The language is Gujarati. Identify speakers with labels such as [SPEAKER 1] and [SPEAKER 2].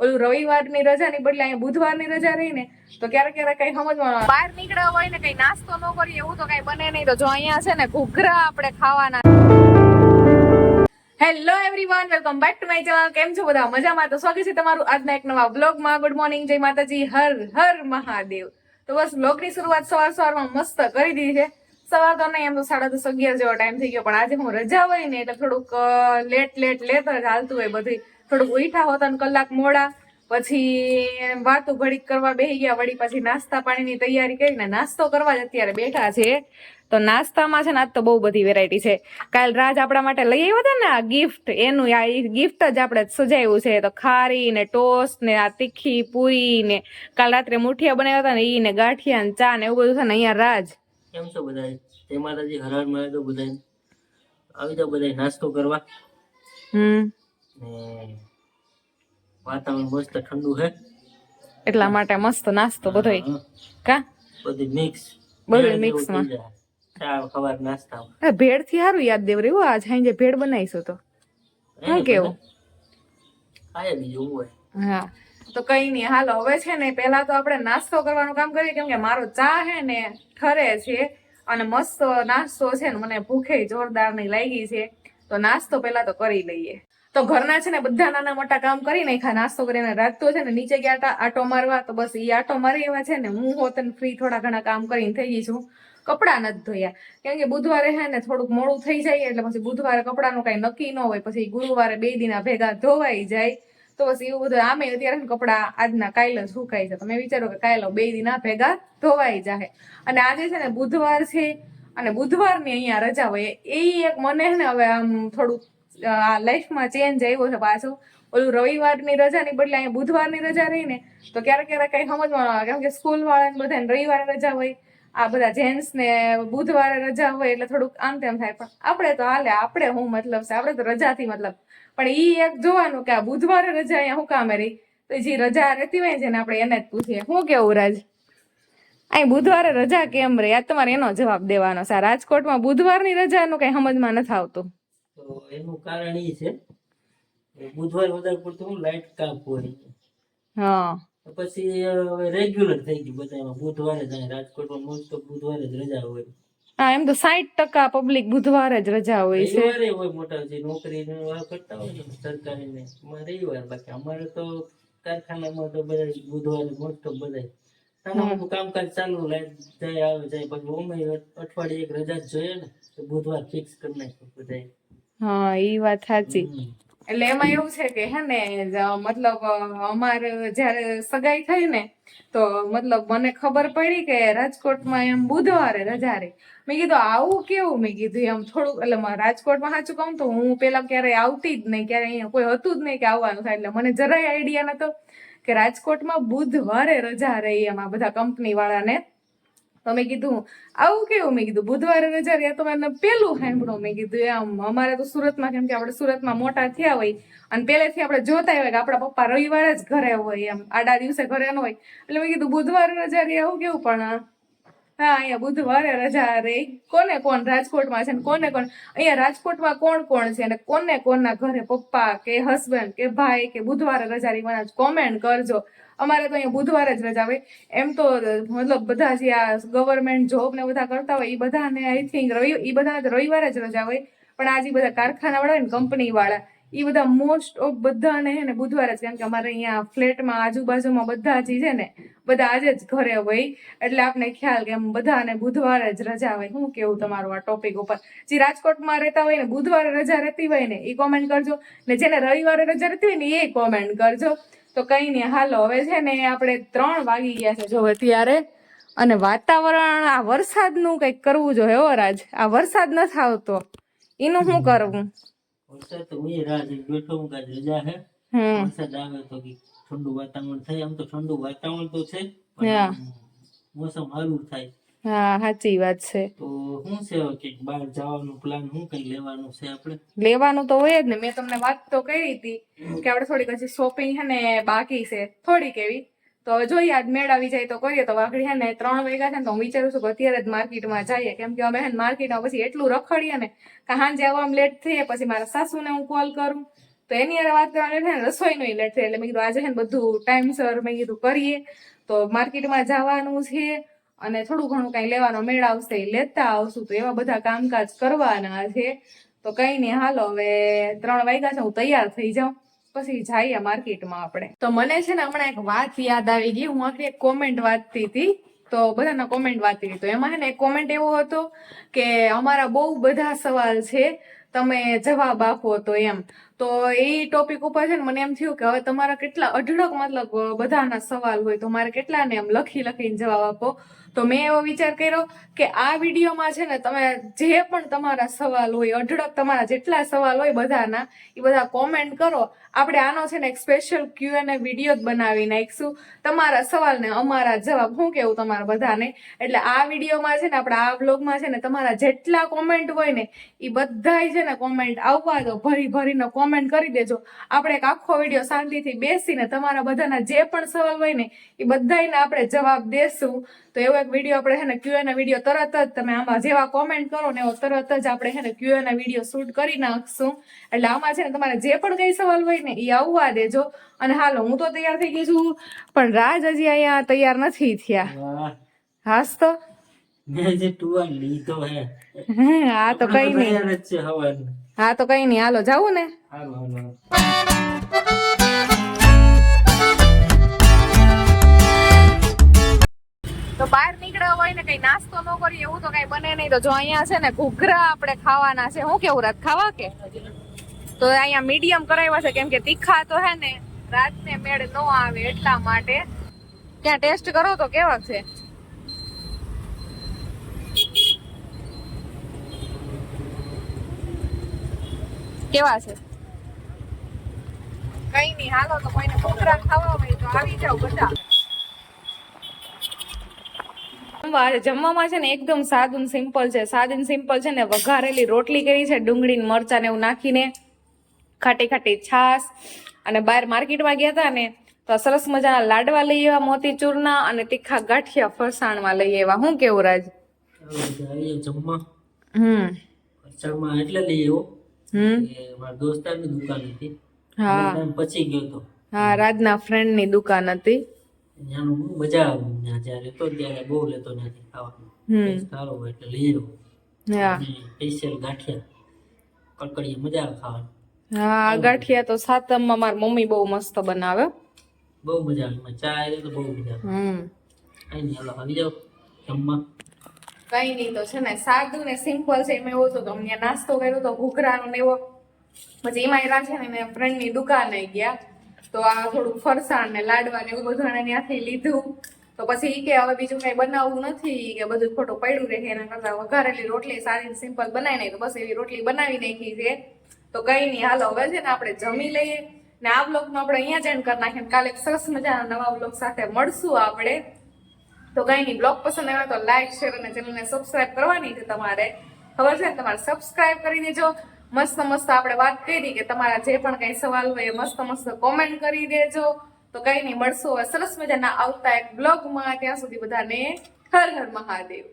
[SPEAKER 1] ઓલું રવિવારની રજાની બદલે અહીંયા બુધવારની રજા રહી ને, તો ક્યારેક ક્યારેક કઈ સમજમાં બહાર નીકળ્યા હોય ને કઈ નાસ્તો ન કરીએ, એવું તો કઈ બને નહીં. તો જો અહીંયા છે ને ઘૂઘરા આપણે ખાવાના. Hello everyone welcome back to my channel કેમ છો બધા? મજામાં? તો સ્વાગત છે તમારું આજના એક નવા બ્લોગમાં ગુડ મોર્નિંગ જય માતાજી. હર હર મહાદેવ. તો બસ બ્લોગની શરૂઆત સવાર સવારમાં મસ્ત કરી દીધી છે. સવાર તો નહીં, એમ તો સાડા દસ અગિયાર જેવો ટાઈમ થઈ ગયો. પણ આજે હું રજા હોય ને, એટલે થોડુંક લેટ લેટ લેટ જ હાલતું હોય બધું થોડુંક ઉઠા હોતા ને કલાક મોડા પછી વાતો ઘડીક કરવા બેસી ગયા વળી પછી નાસ્તા પાણીની તૈયારી કરીને નાસ્તો કરવા જ અત્યારે બેઠા છે. તો નાસ્તામાં છે ને આજ તો બહુ બધી વેરાયટી છે. કાલ રાજ આપણા માટે લઈ આવ્યો હતા ને આ ગિફ્ટ એનું આ ગિફ્ટ જ આપણે સજાવ્યું છે. તો ખારી ને ટોસ્ટ ને આ તીખી પૂરી ને કાલ રાત્રે મુઠિયા બનાવ્યા હતા ને ઈ ને ગાંઠિયા ને ચા ને એવું બધું છે ને અહીંયા રાજ.
[SPEAKER 2] કેમ છો બધા તે માતાજી હરાર મળે તો બધા આવી જાઓ બધા નાસ્તો કરવા.
[SPEAKER 1] હમ.
[SPEAKER 2] ને વાતાવરણ મસ્ત ઠંડુ છે
[SPEAKER 1] એટલા માટે મસ્ત નાસ્તો બધોય. કા?
[SPEAKER 2] બધી મિક્સ
[SPEAKER 1] બધું મિક્સમાં.
[SPEAKER 2] ચા ખવાર નાસ્તા
[SPEAKER 1] ભેળથી સારું યાદ દેવ રહ્યું આજ સાંજે ભેળ બનાવીશું તો. હા કેવું?
[SPEAKER 2] ખાય બીજું હોય.
[SPEAKER 1] હા. તો કઈ નહીં હાલો હવે છે ને પેલા તો આપણે નાસ્તો કરવાનું કામ કરીએ કેમ કે મારો ચા હે ને ઠરે છે અને મસ્ત નાસ્તો છે ને મને ભૂખે જોરદારની લાગી છે. તો નાસ્તો પેલા તો કરી લઈએ. તો ઘરના છે ને બધા નાના મોટા કામ કરી નાખ્યા, નાસ્તો કરીને રાત તો છે ને નીચે ગયા આટો મારવા, તો બસ એ આટો મારી એવા છે ને હું હોત ફ્રી થોડા ઘણા કામ કરીને થઈ ગઈ છું. કપડા નથી ધોયા. કેમ કે બુધવારે હે ને થોડુંક મોડું થઈ જાય એટલે પછી બુધવારે કપડાનું કઈ નક્કી ન હોય, પછી ગુરુવારે બે દિના ભેગા ધોવાઈ જાય. તો બસ એવું બધું આમે અત્યારે કપડા આજના કાયલ જ સુકાય છે. તમે વિચારો કે કાયલો બે દિના ભેગા ધોવાઈ જાય અને આજે છે ને બુધવાર છે અને બુધવારની અહીંયા રજા હોય એ એક મને હે ને હવે આમ થોડુંક આ લાઈફમાં ચેન્જ આવ્યો છે પાછું. ઓલું રવિવારની રજાની બદલે અહીંયા બુધવારની રજા રહી ને, તો ક્યારેક ક્યારેક કઈ સમજમાં આવે. કેમ કે સ્કૂલ વાળાને બધાને રવિવારે રજા હોય, આ બધા જેન્ટ્સ ને બુધવારે રજા હોય એટલે થોડુંક આમ તેમ થાય. પણ આપણે તો હાલે, આપણે હું મતલબ છે, આપણે તો રજાથી મતલબ. પણ એ એક જોવાનું કે આ બુધવારે રજા અહીંયા હું કામે રહી? તો જે રજા રહેતી હોય છે ને આપણે એને જ પૂછીએ. શું કેવું, રાજ? અહીં બુધવારે રજા કેમ રહી? આ તમારે એનો જવાબ દેવાનો છે. રાજકોટમાં બુધવારની રજાનું કઈ સમજમાં નથી આવતું.
[SPEAKER 2] તો એનું કારણ એ છે બુધવાર વધારે પડતું હું લાઈટ કાપ હોય.
[SPEAKER 1] હા.
[SPEAKER 2] તો પછી રેગ્યુલર થઈ ગયું બધામાં બુધવારે જાય રાજકોટમાં મોસ્ટ ઓફ બુધવારે જ રજા હોય.
[SPEAKER 1] હા એમ તો સાઈઠ ટકા પબ્લિક બુધવારે જ રજા હોય છે.
[SPEAKER 2] રવિવારે હોય મોટા જે નોકરી કરતા હોય ને સરકારી ને મારે રવિવાર બાકી અમારે તો કારખાનામાં તો બધા બુધવારે મોસ્ટ ઓફ બધા નાના કામકાજ ચાલુ લાઈટ જાય આવે જાય પછી ઓમે અઠવાડિયે એક રજા જ જોઈએ ને તો બુધવાર ફિક્સ કરી નાખ્યું બધાએ.
[SPEAKER 1] હા ઈ વાત સાચી. એટલે એમાં એવું છે કે હે ને મતલબ અમારે જયારે સગાઈ થઈ ને તો મતલબ મને ખબર પડી કે રાજકોટમાં એમ બુધવારે રજા રે મેં કીધું આવું કેવું? મેં કીધું એમ થોડુંક એટલે રાજકોટમાં સાચું કહું તો હું પેલા ક્યારેય આવતી જ નહીં ક્યારે અહીંયા કોઈ હતું જ નહીં કે આવવાનું થાય. એટલે મને જરાય આઈડિયા નતો કે રાજકોટમાં બુધવારે રજા રહી એમાં બધા કંપની વાળાને તો મેં કીધું, આવું કેવું? મેં કીધું, બુધવારે રજા રહ્યા. તો મેં પેલું સાંભળ્યું. મેં કીધું આમ અમારે તો સુરતમાં કેમ કે આપણે સુરતમાં મોટા થયા હોય અને પહેલેથી આપણે જોતા હોય કે આપણા પપ્પા રવિવારે જ ઘરે હોય એમ, આડા દિવસે ઘરે ન હોય. એટલે મેં કીધું, બુધવારે રજા રહી આવું કેવું પણ, હા? અહીંયા બુધવારે રજા રહી. કોને કોણ રાજકોટમાં છે ને કોને કોણ? અહીંયા રાજકોટમાં કોણ કોણ છે અને કોને કોના ઘરે પપ્પા કે હસબન્ડ કે ભાઈ કે બુધવારે રજા રહી, મને કોમેન્ટ કરજો. અમારે તો અહીંયા બુધવારે જ રજા હોય. એમ તો, મતલબ બધા જે આ ગવર્મેન્ટ જોબ ને બધા કરતા હોય, એ બધાને આઈ થિંક રવિ, એ બધા રવિવારે જ રજા હોય. પણ આજે બધા કારખાના વાળા હોય ને કંપનીવાળા એ બધા મોસ્ટ ઓફ બધાને હે ને બુધવારે જ, કારણ કે અમારે અહીંયા ફ્લેટમાં આજુબાજુમાં બધા જ છે ને, બધા આજે જ ઘરે હોય. એટલે આપને ખ્યાલ કે એમ બધાને બુધવારે જ રજા હોય. શું કેવું તમારું આ ટોપિક ઉપર? જે રાજકોટમાં રહેતા હોય ને, બુધવારે રજા રહેતી હોય ને, એ કોમેન્ટ કરજો. ને જેને રવિવારે રજા રહેતી હોય ને, એ કોમેન્ટ કરજો. તો કઈ નહીં હાલો હવે છે ને આપણે ત્રણ વાગી ગયા છે જો અત્યારે અને વાતાવરણ આ વરસાદનું કંઈક કરવું જોઈએ હો રાજ. આ વરસાદ નથી આવતો. એનું શું કરવું?
[SPEAKER 2] વરસાદ તો હોય રાજ બેઠો હું કાંઈ રજા હે. વરસાદ આવે તો ઠંડુ વાતાવરણ થાય. આમ તો ઠંડુ વાતાવરણ તો છે મોસમ સારું થાય.
[SPEAKER 1] હા સાચી વાત છે.
[SPEAKER 2] તો શું છે કે બહાર જવાનું પ્લાન શું કઈ લેવાનું છે આપણે?
[SPEAKER 1] લેવાનું તો હોય જ ને. મેં તમને વાત તો કરી હતી કે આપણે થોડીક હજી શોપિંગ છે ને બાકી છે. થોડીક એવી. તો હવે જોઈએ આજ મેળાવી જાય તો કરીએ. તો વાઘડી છે ને ત્રણ વાગ્યા છે ને તો હું વિચારું છું કે અત્યારે જ માર્કેટમાં જઈએ. કેમ કે અમે માર્કેટમાં પછી એટલું રખડીએ ને કે હાંજે આવવામાં લેટ થઈએ પછી મારા સાસુને હું કોલ કરું. તો એની અરે વાત કરવાની છે થાય ને લેટ થાય. એટલે મેં કીધું આજે છે ને બધું ટાઈમસર મેં કીધું કરીએ. તો માર્કેટમાં જવાનું છે. અને થોડું ઘણું કઈ લેવાનો મેળ આવશે એ લેતા આવશું. તો એવા બધા કામકાજ કરવાના છે. તો કઈ નહીં, હાલો, હવે ત્રણ વાગ્યા છે, હું તૈયાર થઈ જાઉં. પછી જઈએ માર્કેટમાં આપણે. તો મને છે ને હમણાં એક વાત યાદ આવી ગઈ. હું આખી એક કોમેન્ટ વાંચતી હતી. તો બધાના કોમેન્ટ વાંચતી હતી. તો એમાં છે ને એક કોમેન્ટ એવો હતો કે અમારા બહુ બધા સવાલ છે, તમે જવાબ આપો તો એમ. તો એ ટોપિક ઉપર છે ને મને એમ થયું કે હવે તમારા કેટલા અઢળક મતલબ બધાના સવાલ હોય તો મારે કેટલાને એમ લખી લખીને જવાબ આપો. તો મેં એવો વિચાર કર્યો કે આ વિડીયોમાં છે ને તમે જે પણ તમારા સવાલ હોય, અઢળક તમારા જેટલા સવાલ હોય બધાના, એ બધા કોમેન્ટ કરો. આપણે આનો છે ને એક સ્પેશિયલ ક્યુ અને વીડિયો જ બનાવી નાખીશું. તમારા સવાલને અમારા જવાબ શું કેવું તમારા બધાને? એટલે આ વિડીયોમાં છે ને, આપણે આ બ્લોગમાં છે ને, તમારા જેટલા કોમેન્ટ હોય ને, એ બધાય છે ને કોમેન્ટ આવવા દો. ભરી ભરીને કોમેન્ટ કરી દેજો. આપણે એક આખો વીડિયો શાંતિથી બેસીને તમારા બધાના જે પણ સવાલ હોય ને, એ બધાયને આપણે જવાબ દેશું. તો એવો એક વીડિયો આપણે હે ને ક્યુ એના વીડિયો તરત જ તમે આમાં જેવા કોમેન્ટ કરો ને એવો તરત જ આપણે હે ને ક્યુ એના વીડિયો શૂટ કરી નાખશું. એટલે આમાં છે ને તમારે જે પણ કઈ સવાલ હોય ને એ આવવા દેજો. અને હાલો હું તો તૈયાર થઈ ગઈ છું પણ રાજ હજી અહીંયા તૈયાર નથી થયા. હાસ તો.
[SPEAKER 2] લીધો હે.
[SPEAKER 1] તો કઈ નહીં. હા તો કઈ નહીં. હાલો જાવું ને.
[SPEAKER 2] હાલો હાલો.
[SPEAKER 1] એવું તો કઈ બને નહીં. તો જો અહીંયા છે ને, ઘૂઘરા આપણે ખાવાના છે. હું કેવું, રાત ખાવા કે? તો અહીંયા મીડિયમ કરાવ્યા છે, કેમ કે તીખા તો હે ને, રાતને મેળ ન આવે એટલા માટે. ત્યાં ટેસ્ટ કરો તો કેવા છે? કેવા છે? કઈ નહીં, હાલો તો કોઈને ઘૂઘરા ખાવા હોય તો આવી જાવ બધા. જમવા જમવામાં છે ને એકદમ સાદું સિમ્પલ છે. સાદું સિમ્પલ છે ને વઘારેલી રોટલી કરી છે ડુંગળી મરચાં ને એવું નાખીને ખાટી ખાટી છાશ. અને બહાર માર્કેટમાં ગયા હતા ને તો સરસ મજાના લાડવા લઈ આવ્યા મોતીચૂરના અને તીખા ગાંઠિયા ફરસાણમાં લઈ આવ્યા. હું કેવું રાજ?
[SPEAKER 2] જમવા
[SPEAKER 1] હમ.
[SPEAKER 2] ખર્ચામાં એટલે લઈ આવ્યો
[SPEAKER 1] હમ.
[SPEAKER 2] મારા દોસ્તારની દુકાન હતી.
[SPEAKER 1] હા.
[SPEAKER 2] પછી ગયો તો.
[SPEAKER 1] હા રાજના ફ્રેન્ડની દુકાન હતી.
[SPEAKER 2] ત્યાંનું બહુ મજા આવે ત્યાં. જ્યારે તો ત્યારે બહુ લેતો ત્યાંથી ખાવાનું. સારો હોય એટલે લઈ આવ્યો સ્પેશિયલ ગાંઠિયા. કડકડીએ મજા આવે ખાવાની.
[SPEAKER 1] હા આ ગાંઠિયા તો સાતમમાં મારી મમ્મી બહુ મસ્ત બનાવે.
[SPEAKER 2] બહુ મજા આવે. ચા આવે તો બહુ મજા આવે.
[SPEAKER 1] હમ.
[SPEAKER 2] કઈ નહીં હાલો આવી જાઓ જમવા.
[SPEAKER 1] કઈ નહીં તો છે ને સાદું ને સિમ્પલ છે એમાં એવું તો અમને નાસ્તો કર્યો તો ઘૂઘરાનો ને એવો. પછી એમાં છે ને ફ્રેન્ડની દુકાને ગયા. તો આ થોડુંક ફરસાણ ને લાડવા ને એવું બધું એને ત્યાંથી લીધું. તો પછી એ કે હવે બીજું કઈ બનાવવું નથી. કે બધું ખોટું પડ્યું રહે એના કરતા વઘારેલી રોટલી સારી સિમ્પલ બનાવી નાખી. તો બસ એવી રોટલી બનાવી નાખી છે. તો કઈ નહીં, હાલો, હવે છે ને આપણે જમી લઈએ. ને આ બ્લોગ નો આપણે અહીંયા જ એન્ડ કરી નાખીએ કાલે સરસ મજાના નવા બ્લોગ સાથે મળશું આપણે. તો કઈ નહીં બ્લોગ પસંદ આવે તો લાઈક, શેર અને ચેનલને સબસ્ક્રાઈબ કરવાની છે તમારે. ખબર છે? ને તમારે સબસ્ક્રાઇબ કરી દેજો. મસ્ત મસ્ત આપણે વાત કરી કે તમારા જે પણ કઈ સવાલ હોય એ મસ્ત મસ્ત કોમેન્ટ કરી દેજો. તો કઈ નહીં, મળશો સરસ મજાના આવતા એક બ્લોગમાં ત્યાં સુધી બધાને હર હર મહાદેવ.